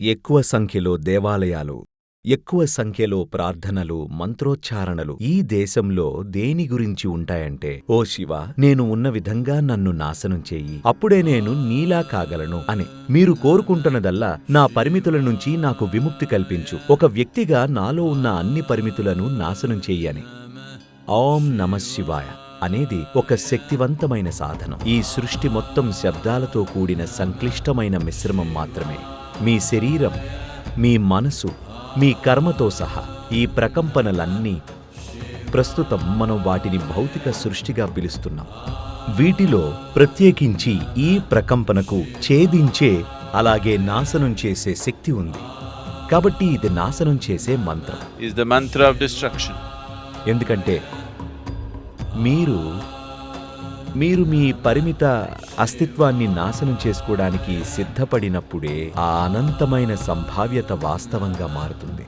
ఎక్కువ సంఖ్యలో దేవాలయాలు ఎక్కువ సంఖ్యలో ప్రార్థనలు మంత్రోచ్చారణలు ఈ దేశంలో దేని గురించి ఉంటాయంటే ఓ శివ నేను ఉన్న విధంగా నన్ను నాశనం చెయ్యి అప్పుడే నేను నీలా కాగలను అని. మీరు కోరుకుంటున్నదల్లా నా పరిమితుల నుంచి నాకు విముక్తి కల్పించు. ఒక వ్యక్తిగా నాలో ఉన్న అన్ని పరిమితులను నాశనం చెయ్యని ఓం నమ శివాయ అనేది ఒక శక్తివంతమైన సాధనం. ఈ సృష్టి మొత్తం శబ్దాలతో కూడిన సంక్లిష్టమైన మిశ్రమం మాత్రమే. మీ శరీరం మీ మనసు మీ కర్మతో సహా ఈ ప్రకంపనలన్నీ ప్రస్తుతం మనం వాటిని భౌతిక సృష్టిగా పిలుస్తున్నాం. వీటిలో ప్రత్యేకించి ఈ ప్రకంపనకు ఛేదించే అలాగే నాశనం చేసే శక్తి ఉంది. కాబట్టి ఇది నాశనం చేసే మంత్రం. Is the mantra of destruction. ఎందుకంటే మీరు మీరు మీ పరిమిత అస్తిత్వాన్ని నాశనం చేసుకోవడానికి సిద్ధపడినప్పుడే ఆ అనంతమైన సంభావ్యత వాస్తవంగా మారుతుంది.